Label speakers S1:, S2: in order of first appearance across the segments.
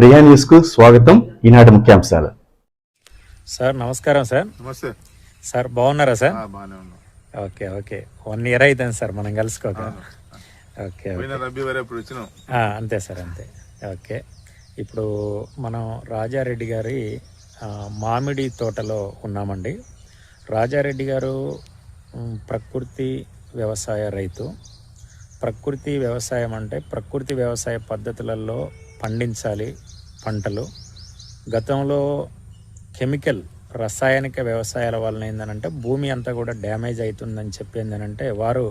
S1: సమయ న్యూస్కు స్వాగతం. ఈనాటి ముఖ్యాంశాలు.
S2: సార్ నమస్కారం సార్.
S3: నమస్తే.
S2: సార్ బాగున్నారా sir? Okay okay. One year అవుతుంది సార్ మనం కలుసుకోక. ఓకే అంతే సార్ అంతే. ఓకే. ఇప్పుడు మనం రాజారెడ్డి గారి మామిడి తోటలో ఉన్నామండి. రాజారెడ్డి గారు ప్రకృతి వ్యవసాయ రైతు. ప్రకృతి వ్యవసాయం అంటే ప్రకృతి వ్యవసాయ పద్ధతులలో పండించాలి పంటలు. గతంలో కెమికల్ రసాయనిక వ్యవసాయాల వలన ఏంటంటే భూమి అంతా కూడా డ్యామేజ్ అవుతుందని చెప్పి ఏంటంటే వారు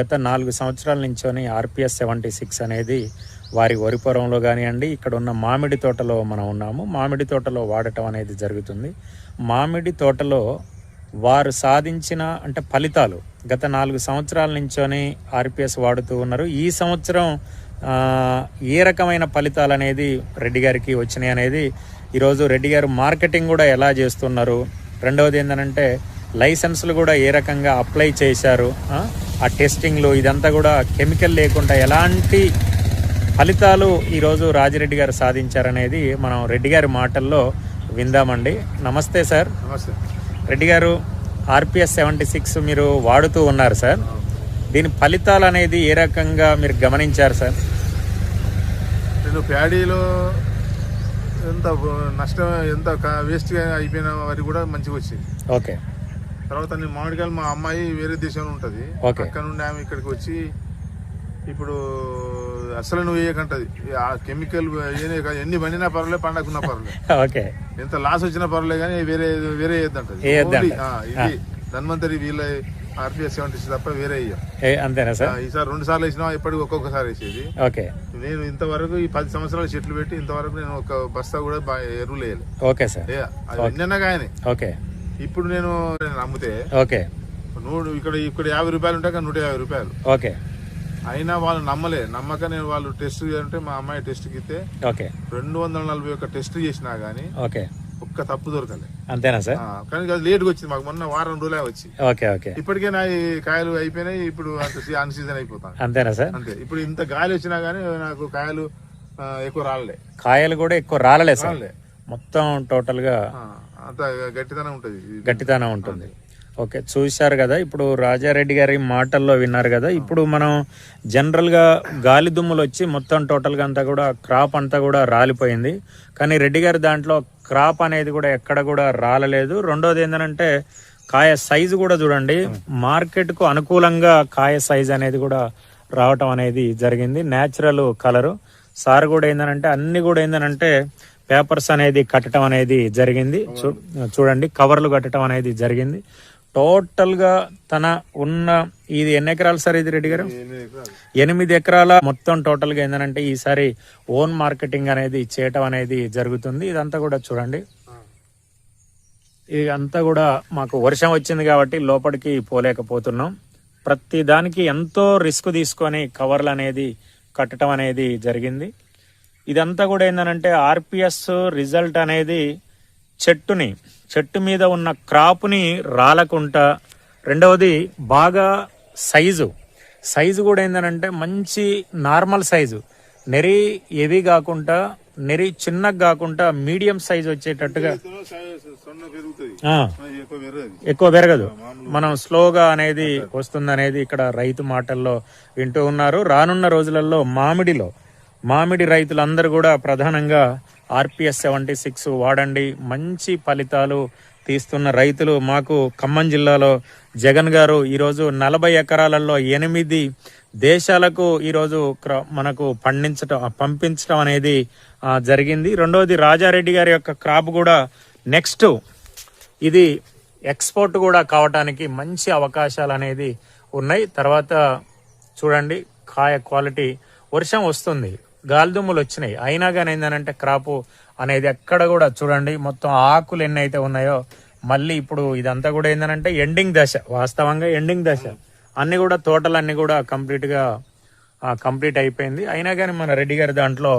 S2: గత నాలుగు సంవత్సరాల నుంచోని ఆర్పిఎస్ సెవెంటీ సిక్స్ అనేది వారి వరి పొలంలో కానివ్వండి ఇక్కడ ఉన్న మామిడి తోటలో మనం ఉన్నాము. మామిడి తోటలో వాడటం అనేది జరుగుతుంది. మామిడి తోటలో వారు సాధించిన అంటే ఫలితాలు గత నాలుగు సంవత్సరాల నుంచోని ఆర్పిఎస్ వాడుతూ ఉన్నారు. ఈ సంవత్సరం ఏ రకమైన ఫలితాలు అనేది రెడ్డి గారికి వచ్చినాయి అనేది ఈరోజు రెడ్డి గారు మార్కెటింగ్ కూడా ఎలా చేస్తున్నారు? రెండవది ఏంటంటే లైసెన్సులు కూడా ఏ రకంగా అప్లై చేశారు? ఆ, టెస్టింగ్లు ఇదంతా కూడా కెమికల్ లేకుండా ఎలాంటి ఫలితాలు ఈరోజు రాజిరెడ్డి గారు సాధించారనేది మనం రెడ్డి గారి మాటల్లో విందామండి. నమస్తే సార్.
S3: నమస్తే.
S2: రెడ్డి గారు ఆర్పిఎస్ సెవెంటీ సిక్స్ మీరు వాడుతూ ఉన్నారు సార్. దీని ఫలితాలు అనేది ఏ రకంగా మీరు గమనించారు సార్?
S3: నేను ప్యాడీలో ఎంత నష్టం ఎంత వేస్ట్గా అయిపోయిన వరి కూడా మంచిగా వచ్చింది.
S2: ఓకే.
S3: తర్వాత నేను మామిడికాయలు మా అమ్మాయి వేరే దేశంలో ఉంటుంది. అక్కడ నుండి ఆమె ఇక్కడికి వచ్చి ఇప్పుడు అసలు నువ్వు వేయకంటది. ఆ కెమికల్ ఎన్ని పండినా పర్వాలేదు పండకున్నా పర్వాలేదు
S2: ఓకే.
S3: ఎంత లాస్ వచ్చినా పర్వాలేదు కానీ వేరే వేరే ఇది ధన్వంతరి వీళ్ళ ఆర్పిఎస్ సెవెంటీ తప్ప వేరే
S2: ఏ అంతేనా సార్?
S3: ఈసారి రెండు సార్లు వేసినా ఎప్పటికి ఒక్కొక్కసారి వేసేది.
S2: ఓకే.
S3: నేను ఇంతవరకు ఈ పది సంవత్సరాలు చెట్లు పెట్టి ఇంతవరకు నేను ఒక బస్తా కూడా ఎరువులు వేయలే
S2: ఓకే సార్.
S3: ఎన్నైనా కానీ
S2: ఓకే.
S3: ఇప్పుడు నేను అమ్మితే
S2: ఓకే.
S3: నూడు ఇక్కడ ఇక్కడ యాభై రూపాయలు ఉంటాయి కానీ నూట యాభై రూపాయలు.
S2: ఓకే.
S3: అయినా వాళ్ళు నమ్మలే. నమ్మక నేను వాళ్ళు టెస్ట్ అంటే మా అమ్మాయి టెస్ట్కి ఇస్తే
S2: ఓకే.
S3: రెండు వందల నలభై ఒక్క టెస్ట్ చేసినా కానీ
S2: ఓకే.
S3: ఒక్క తప్పు దొరకలే.
S2: అంతేనా సార్?
S3: కానీ అది లేట్గా వచ్చింది. మాకు మొన్న వారం రోజులే వచ్చి.
S2: Okay okay.
S3: ఇప్పటికే నా ఈ కాయలు అయిపోయినాయి. ఇప్పుడు అంత సీ- అన్ సీజన్ అయిపోతాను
S2: అంతేనా సార్?
S3: అంతే. ఇప్పుడు ఇంత గాలి వచ్చినా కానీ నాకు కాయలు ఎక్కువ రాలే
S2: కాయలు కూడా ఎక్కువ రాలలేదు సార్? మొత్తం
S3: టోటల్గా అంత గట్టితనం ఉంటది.
S2: గట్టితనం ఉంటుంది. ఓకే చూశారు కదా. ఇప్పుడు రాజారెడ్డి గారి మాటల్లో విన్నారు కదా. ఇప్పుడు మనం జనరల్గా గాలి దుమ్ములు వచ్చి మొత్తం టోటల్గా అంతా కూడా క్రాప్ అంతా కూడా రాలిపోయింది. కానీ రెడ్డి గారి దాంట్లో క్రాప్ అనేది కూడా ఎక్కడ కూడా రాలలేదు. రెండోది ఏంటంటే కాయ సైజు కూడా చూడండి. మార్కెట్కు అనుకూలంగా కాయ సైజ్ అనేది కూడా రావటం అనేది జరిగింది. నేచురల్ కలరు సార్ కూడా ఏంటంటే అన్ని కూడా ఏంటంటే పేపర్స్ అనేది కట్టడం అనేది జరిగింది. చూ- చూడండి కవర్లు కట్టడం అనేది జరిగింది. టోటల్గా తన ఉన్న ఇది ఎన్ని ఎకరాలు సార్ ఇది రెడ్డి గారు?
S3: ఎనిమిది ఎకరాలు.
S2: మొత్తం టోటల్గా ఏంటంటే ఈసారి ఓన్ మార్కెటింగ్ అనేది చేయటం అనేది జరుగుతుంది. ఇదంతా కూడా చూడండి. ఇది అంతా కూడా మాకు వర్షం వచ్చింది కాబట్టి లోపలికి పోలేకపోతున్నాం. ప్రతి దానికి ఎంతో రిస్క్ తీసుకొని కవర్లు అనేది కట్టడం అనేది జరిగింది. ఇదంతా కూడా ఏంటంటే ఆర్పిఎస్ రిజల్ట్ అనేది చెట్టుని చెట్టు మీద ఉన్న క్రాప్ని రాలకుండా రెండవది బాగా సైజు. సైజు కూడా ఏంటంటే మంచి నార్మల్ సైజు. నెరి హెవీ కాకుండా నెరి చిన్నగా కాకుండా మీడియం సైజ్ వచ్చేటట్టుగా
S3: ఎక్కువ పెరగదు
S2: ఎక్కువ పెరగదు. మనం స్లోగా అనేది వస్తుంది అనేది ఇక్కడ రైతు మాటల్లో వింటూ ఉన్నారు. రానున్న రోజులలో మామిడిలో మామిడి రైతులందరూ కూడా ప్రధానంగా ఆర్పిఎస్ సెవెంటీ సిక్స్ వాడండి. మంచి ఫలితాలు తీస్తున్న రైతులు మాకు ఖమ్మం జిల్లాలో. జగన్ గారు ఈరోజు నలభై ఎకరాలలో ఎనిమిది దేశాలకు ఈరోజు క్ర- మనకు పండించటం పంపించడం అనేది జరిగింది. రెండవది రాజారెడ్డి గారి యొక్క క్రాప్ కూడా నెక్స్ట్ ఇది ఎక్స్పోర్ట్ కూడా కావటానికి మంచి అవకాశాలు అనేది ఉన్నాయి. తర్వాత చూడండి కాయ క్వాలిటీ వర్షం వస్తుంది. గాలిదుమ్ములు వచ్చినాయి. అయినా కానీ ఏంటంటే క్రాపు అనేది ఎక్కడ కూడా చూడండి మొత్తం ఆకులు ఎన్ని అయితే ఉన్నాయో మళ్ళీ ఇప్పుడు ఇదంతా కూడా ఏంటంటే ఎండింగ్ దశ వాస్తవంగా ఎండింగ్ దశ. అన్ని కూడా తోటలన్నీ కూడా కంప్లీట్గా కంప్లీట్ అయిపోయింది. అయినా కానీ మన రెడ్డి గారి దాంట్లో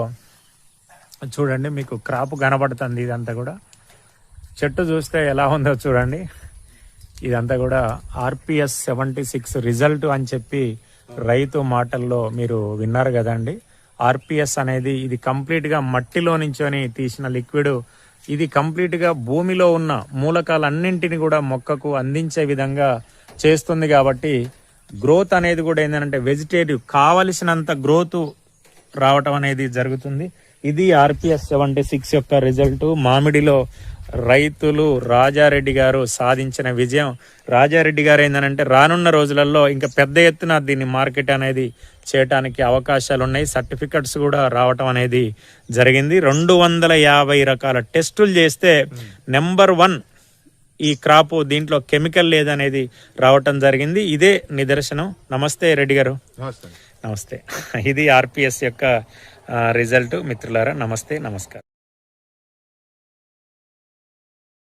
S2: చూడండి మీకు క్రాప్ కనబడుతుంది ఇదంతా కూడా. చెట్టు చూస్తే ఎలా ఉందో చూడండి. ఇదంతా కూడా ఆర్పిఎస్ సెవెంటీ సిక్స్ రిజల్ట్ అని చెప్పి రైతు మాటల్లో మీరు విన్నారు కదండి. ఆర్పిఎస్ అనేది ఇది కంప్లీట్గా మట్టిలో నుంచొని తీసిన లిక్విడ్. ఇది కంప్లీట్గా భూమిలో ఉన్న మూలకాలన్నింటిని కూడా మొక్కకు అందించే విధంగా చేస్తుంది కాబట్టి గ్రోత్ అనేది కూడా ఏంటంటే వెజిటేటివ్ కావలసినంత గ్రోత్ రావటం అనేది జరుగుతుంది. ఇది ఆర్పిఎస్ సెవెంటీ సిక్స్ యొక్క రిజల్ట్. మామిడిలో రైతులు రాజారెడ్డి గారు సాధించిన విజయం. రాజారెడ్డి గారు ఏంటంటే రానున్న రోజులలో ఇంకా పెద్ద ఎత్తున దీన్ని మార్కెట్ అనేది చేయటానికి అవకాశాలు ఉన్నాయి సర్టిఫికెట్స్ కూడా రావటం అనేది జరిగింది. రెండు వందల యాభై రకాల టెస్టులు చేస్తే నెంబర్ వన్ ఈ క్రాప్ దీంట్లో కెమికల్ లేదనేది రావటం జరిగింది. ఇదే నిదర్శనం. నమస్తే రెడ్డి గారు.
S3: నమస్తే.
S2: నమస్తే. ఇది ఆర్పిఎస్ యొక్క రిజల్ట్ మిత్రులారా నమస్తే నమస్కారం.